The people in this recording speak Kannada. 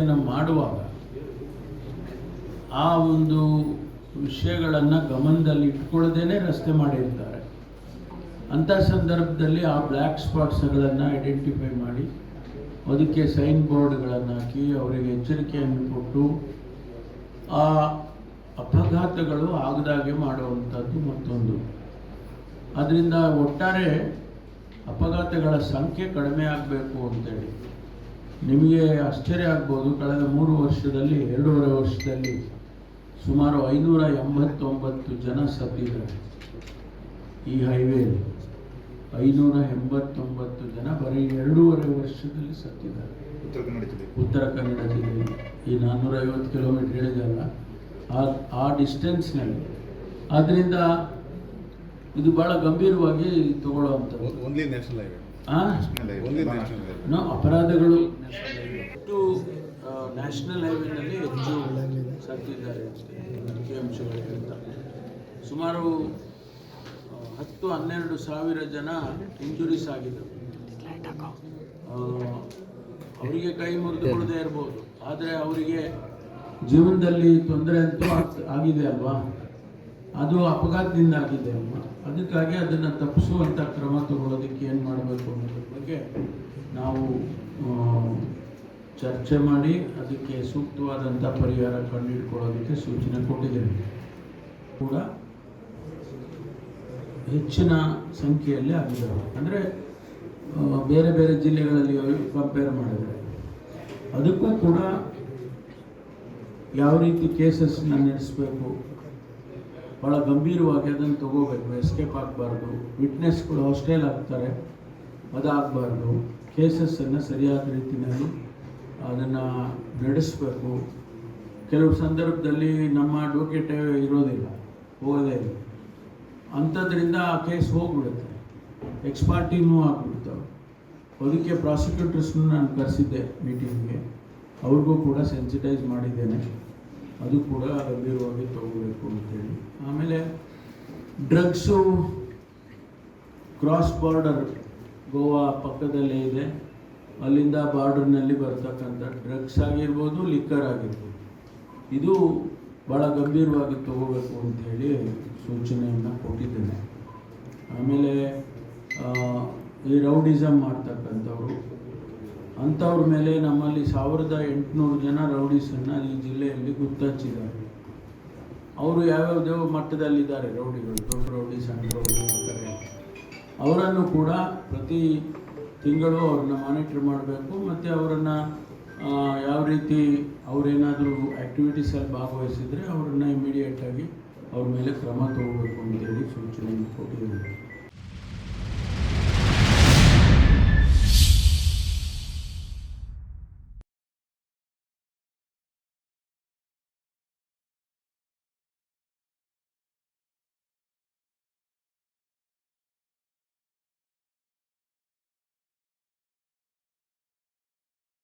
ಮಾಡುವಾಗ ಆ ಒಂದು ವಿಷಯಗಳನ್ನು ಗಮನದಲ್ಲಿ ಇಟ್ಕೊಳ್ಳದೇನೆ ರಸ್ತೆ ಮಾಡಿರ್ತಾರೆ. ಅಂಥ ಸಂದರ್ಭದಲ್ಲಿ ಆ ಬ್ಲ್ಯಾಕ್ ಸ್ಪಾಟ್ಸ್ಗಳನ್ನು ಐಡೆಂಟಿಫೈ ಮಾಡಿ, ಅದಕ್ಕೆ ಸೈನ್ ಬೋರ್ಡ್ಗಳನ್ನು ಹಾಕಿ ಅವರಿಗೆ ಎಚ್ಚರಿಕೆಯನ್ನು ಕೊಟ್ಟು, ಆ ಅಪಘಾತಗಳು ಆಗದಾಗೆ ಮಾಡುವಂಥದ್ದು ಮತ್ತೊಂದು. ಅದರಿಂದ ಒಟ್ಟಾರೆ ಅಪಘಾತಗಳ ಸಂಖ್ಯೆ ಕಡಿಮೆ ಆಗಬೇಕು ಅಂತೇಳಿ. ನಿಮಗೆ ಆಶ್ಚರ್ಯ ಆಗ್ಬೋದು ಕಳೆದ ಮೂರು ವರ್ಷದಲ್ಲಿ ಎರಡೂವರೆ ವರ್ಷದಲ್ಲಿ ಸುಮಾರು ಐನೂರ ಎಂಬತ್ತೊಂಬತ್ತು ಜನ ಸತ್ತಿದ್ದಾರೆ ಈ ಹೈವೇಲಿ. ಐನೂರ ಎಂಬತ್ತೊಂಬತ್ತು ಜನ ಬರೀ ಎರಡೂವರೆ ವರ್ಷದಲ್ಲಿ ಸತ್ತಿದ್ದಾರೆ. ಉತ್ತರ ಕನ್ನಡ ಜಿಲ್ಲೆ. ಉತ್ತರ ಕನ್ನಡ ಜಿಲ್ಲೆಯಲ್ಲಿ. ಈ ನಾನ್ನೂರೈವತ್ತು ಕಿಲೋಮೀಟರ್ ಹೇಳಿದಲ್ಲ. ಆ ಆ ಡಿಸ್ಟೆನ್ಸ್ನಲ್ಲಿ ಆದ್ದರಿಂದ ಇದು ಭಾಳ ಗಂಭೀರವಾಗಿ ತಗೊಳ್ಳುವಂಥದ್ದು. ಓನ್ಲಿ ನ್ಯಾಷನಲ್ ಹೈವೇ ಅಪರಾಧಗಳು. ಹೆಚ್ಚು ನ್ಯಾಷನಲ್ ಹೈವೇನಲ್ಲಿ ಹೆಚ್ಚು ಸತ್ತಿದ್ದಾರೆ ಅಂಕಿಅಂಶಗಳಿಗಿಂತ ಸುಮಾರು ಹತ್ತು ಹನ್ನೆರಡು ಸಾವಿರ ಜನ ಇಂಜುರೀಸ್ ಆ, ಅವರಿಗೆ ಕೈ ಮುರಿದುಕೊಳ್ಳದೆ ಇರ್ಬೋದು. ಆದರೆ ಅವರಿಗೆ ಜೀವನದಲ್ಲಿ ತೊಂದರೆ ಅಂತೂ ಆಗಿದೆ ಅಲ್ವಾ? ಅದು ಅಪಘಾತದಿಂದ ಆಗಿದೆ ಅಲ್ವಾ? ಅದಕ್ಕಾಗಿ ಅದನ್ನು ತಪ್ಪಿಸುವಂಥ ಕ್ರಮ ತಗೊಳ್ಳೋದಕ್ಕೆ ಏನು ನಾವು ಚರ್ಚೆ ಮಾಡಿ ಅದಕ್ಕೆ ಸೂಕ್ತವಾದಂಥ ಪರಿಹಾರ ಕಂಡುಹಿಡ್ಕೊಳ್ಳೋದಕ್ಕೆ ಸೂಚನೆ ಕೊಟ್ಟಿದ್ದೇವೆ. ಕೂಡ ಹೆಚ್ಚಿನ ಸಂಖ್ಯೆಯಲ್ಲಿ ಆಗಿದ್ದಾವೆ. ಅಂದರೆ ಬೇರೆ ಬೇರೆ ಜಿಲ್ಲೆಗಳಲ್ಲಿ ಕಂಪೇರ್ ಮಾಡಿದರೆ. ಅದಕ್ಕೂ ಕೂಡ ಯಾವ ರೀತಿ ಕೇಸಸ್ನ ನಡೆಸಬೇಕು? ಭಾಳ ಗಂಭೀರವಾಗಿ ಅದನ್ನು ತಗೋಬೇಕು. ಎಸ್ಕೇಪ್ ಆಗಬಾರ್ದು. ವಿಟ್ನೆಸ್ಗಳು ಹಾಸ್ಟೆಲ್ ಆಗ್ತಾರೆ. ಅದಾಗಬಾರ್ದು. ಕೇಸಸ್ಸನ್ನು ಸರಿಯಾದ ರೀತಿಯಲ್ಲಿ ಅದನ್ನು ನಡೆಸಬೇಕು. ಕೆಲವು ಸಂದರ್ಭದಲ್ಲಿ ನಮ್ಮ ಅಡ್ವೊಕೇಟ್ ಇರೋದಿಲ್ಲ, ಹೋಗೋದೇ ಇಲ್ಲ. ಅಂಥದ್ರಿಂದ ಆ ಕೇಸ್ ಹೋಗ್ಬಿಡುತ್ತೆ. ಎಕ್ಸ್ಪಾರ್ಟಿನೂ ಆಗ್ಬಿಡ್ತಾವೆ ಅದಕ್ಕೆ ಪ್ರಾಸಿಕ್ಯೂಟರ್ಸ್ನು ನಾನು ಕರೆಸಿದ್ದೆ ಮೀಟಿಂಗ್ಗೆ ಅವ್ರಿಗೂ ಕೂಡ ಸೆನ್ಸಿಟೈಸ್ ಮಾಡಿದ್ದೇನೆ. ಅದು ಕೂಡ ಗಂಭೀರವಾಗಿ ತಗೋಬೇಕು ಅಂತೇಳಿ. ಆಮೇಲೆ ಡ್ರಗ್ಸು ಕ್ರಾಸ್ ಬಾರ್ಡರ್ ಗೋವಾ ಪಕ್ಕದಲ್ಲೇ ಇದೆ. ಅಲ್ಲಿಂದ ಬಾರ್ಡರ್ನಲ್ಲಿ ಬರ್ತಕ್ಕಂಥ ಡ್ರಗ್ಸ್ ಆಗಿರ್ಬೋದು, ಲಿಕ್ಕರ್ ಆಗಿರ್ಬೋದು. ಇದು ಭಾಳ ಗಂಭೀರವಾಗಿ ತಗೋಬೇಕು ಅಂತೇಳಿ ಸೂಚನೆಯನ್ನು ಕೊಟ್ಟಿದ್ದೇನೆ. ಆಮೇಲೆ ಈ ರೌಡಿಸಮ್ ಮಾಡ್ತಕ್ಕಂಥವ್ರು, ಅಂಥವ್ರ ಮೇಲೆ ನಮ್ಮಲ್ಲಿ ಸಾವಿರದ ಎಂಟುನೂರು ಜನ ರೌಡೀಸನ್ನು ಈ ಜಿಲ್ಲೆಯಲ್ಲಿ ಗುತ್ತಚ್ಚಿದ್ದಾರೆ ಅವರು ಯಾವ್ಯಾವುದೋ ಮಟ್ಟದಲ್ಲಿದ್ದಾರೆ, ರೌಡಿಗಳು, ದೊಡ್ಡ ರೌಡಿ ಸಣ್ಣ ರೌಡಿ ಅಂತಾರೆ ಅವರನ್ನು ಕೂಡ ಪ್ರತಿ ತಿಂಗಳು ಅವ್ರನ್ನ ಮಾನಿಟ್ರ್ ಮಾಡಬೇಕು, ಮತ್ತು ಅವರನ್ನು ಯಾವ ರೀತಿ ಅವರೇನಾದರೂ ಆ್ಯಕ್ಟಿವಿಟೀಸಲ್ಲಿ ಭಾಗವಹಿಸಿದರೆ ಅವರನ್ನು ಇಮಿಡಿಯೇಟಾಗಿ ಅವ್ರ ಮೇಲೆ ಕ್ರಮ ತಗೋಬೇಕು ಅಂತೇಳಿ